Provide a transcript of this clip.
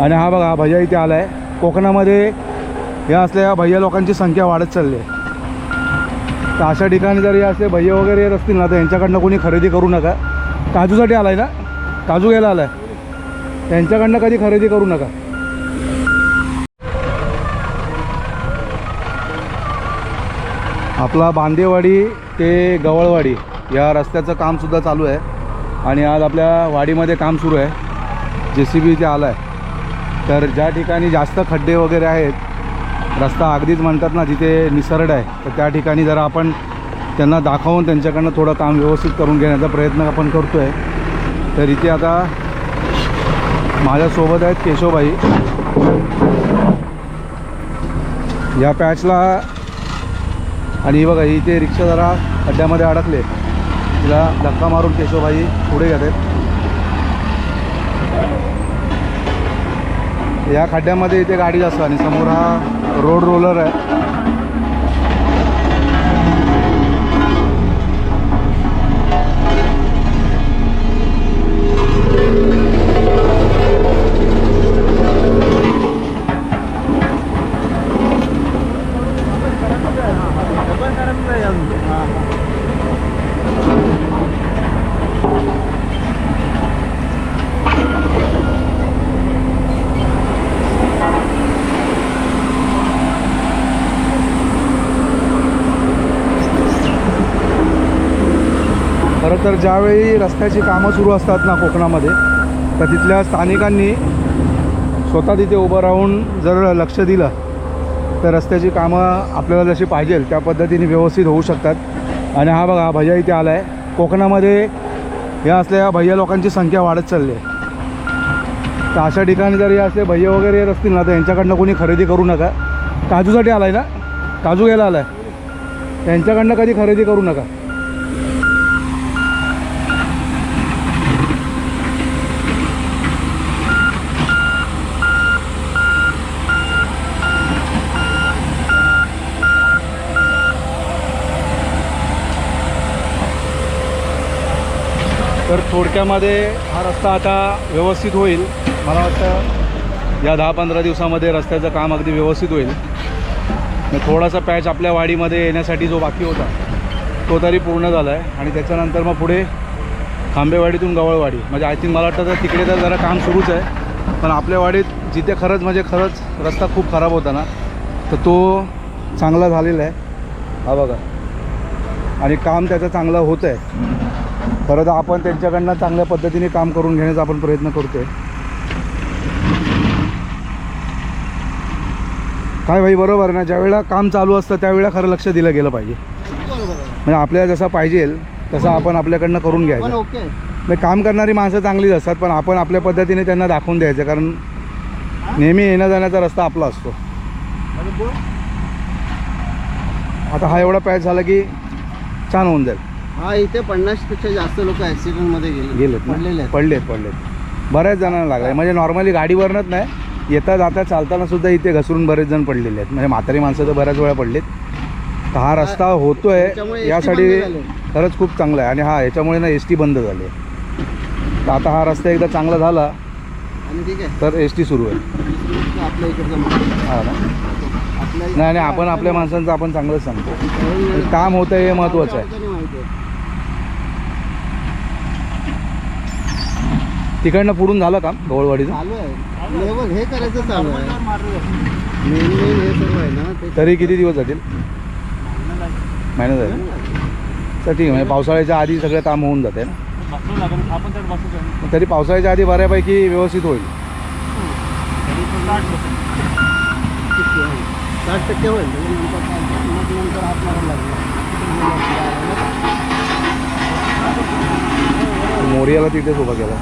आणि हा बघा हा भैया इथे आला आहे कोकणामध्ये या असल्या भैया लोकांची संख्या वाढत चालली आहे. तर अशा ठिकाणी जर या असले भैया वगैरे येत असतील ना तर यांच्याकडनं कोणी खरेदी करू नका. काजूसाठी आला आहे ना? काजू घ्यायला आला आहे त्यांच्याकडनं कधी खरेदी करू नका. आपला बांदेवाडी ते गवळवाडी या रस्त्याचं कामसुद्धा चालू आहे. आणि आज आपल्या वाडीमध्ये काम सुरू आहे. जे सी बी इथे आला आहे तर ज्या ठिकाणी जास्त खड्डे वगैरे आहेत रस्ता अगदीच म्हणतात ना जिथे निसरड आहे तर त्या ठिकाणी जरा आपण त्यांना दाखवून त्यांच्याकडनं थोडं काम व्यवस्थित करून घेण्याचा प्रयत्न आपण करतो आहे तर इथे आता माझ्यासोबत आहेत केशवबाई. या पॅचला आणि बघा इथे रिक्षा जरा खड्ड्यामध्ये अडकले. तिला धक्का मारून केशवबाई पुढे घेतात या खड्ड्यामध्ये इथे गाडी जास्त आणि समोर हा रोड रोलर आहे. तर ज्यावेळी रस्त्याची कामं सुरू असतात ना कोकणामध्ये तर तिथल्या स्थानिकांनी स्वतः तिथे उभं राहून जर लक्ष दिलं तर रस्त्याची कामं आपल्याला जशी पाहिजे त्या पद्धतीने व्यवस्थित होऊ शकतात. आणि हा बघा हा भैया इथे आला आहे कोकणामध्ये या असल्या भैया लोकांची संख्या वाढत चालली आहे. तर अशा ठिकाणी जर हे असले भैया वगैरे येत असतील ना तर यांच्याकडनं कोणी खरेदी करू नका. काजूसाठी आला आहे ना? काजू घ्यायला आला आहे त्यांच्याकडनं कधी खरेदी करू नका. तर थोडक्यामध्ये हा रस्ता आता व्यवस्थित होईल. मला वाटतं या दहा पंधरा दिवसामध्ये रस्त्याचं काम अगदी व्यवस्थित होईल. मग थोडासा पॅच आपल्या वाडीमध्ये येण्यासाठी जो बाकी होता तो तरी पूर्ण झाला आहे आणि त्याच्यानंतर मग पुढे खांबेवाडीतून गवळवाडी. म्हणजे आय थिंक मला वाटतं तर तिकडे तर जरा काम सुरूच आहे. पण आपल्या वाडीत जिथे खरंच म्हणजे खरंच रस्ता खूप खराब होता ना तर तो चांगला झालेला आहे. हा बघा. आणि काम त्याचं चांगलं होतं आहे खरं तर आपण त्यांच्याकडनं चांगल्या पद्धतीने काम करून घेण्याचा आपण प्रयत्न करतोय. काय भाई बरोबर ना? ज्यावेळेला काम चालू असतं त्यावेळेला खरं लक्ष दिलं गेलं पाहिजे. म्हणजे आपल्याला जसं पाहिजे तसं आपण आपल्याकडनं करून घ्यायचं. म्हणजे काम करणारी माणसं चांगलीच असतात पण आपण आपल्या पद्धतीने त्यांना दाखवून द्यायचं कारण नेहमी येण्या जाण्याचा रस्ता आपला असतो. आता हा एवढा पॅच झाला की छान होऊन जाईल. हा इथे पन्नासपेक्षा जास्त लोक ऍक्सिडेंटमध्ये गेले. गेलेत पडलेले ना आहेत. पडलेत पडलेत. बऱ्याच जणांना लागलाय. म्हणजे नॉर्मली गाडीवरनंच नाही येता जाता चालताना सुद्धा इथे घसरून बरेच जण पडलेले आहेत. म्हणजे म्हातारी माणसं तर बऱ्याच वेळा पडलीत. तर हा रस्ता होतोय. त्याच्यामुळे SD यासाठी बंद झाले. खरंच खूप चांगला आहे. आणि हा याच्यामुळे ना एस टी बंद झाली. आहे. तर आता हा रस्ता एकदा चांगला झाला आणि ठीक आहे. तर एस टी सुरू आहे. आपल्या इकडचं माणूस. हा ना? आपल्या नाही आणि आपण आपल्या माणसांचं आपण चांगलंच सांगतो. काम होतं हे महत्त्वाचं आहे. अडचणी माहिती आहे. तिकडनं पुढून झालं काम गवळवाडीचं चालू आहे. लेवल हे करायचं चालू आहे. मेन मेन हे सर्व आहे ना? ते तरी किती दिवस जातील? महिना जाईल तर ठीक आहे म्हणजे पावसाळ्याच्या आधी सगळं काम होऊन जाते ना? तरी पावसाळ्याच्या आधी बऱ्यापैकी व्यवस्थित होईल. किती आहे? साठ टक्के. होईल त्याच्या नंतर काय? मग नंतर हात मारायला लागणार मोरियाला तिथेच उभा केला.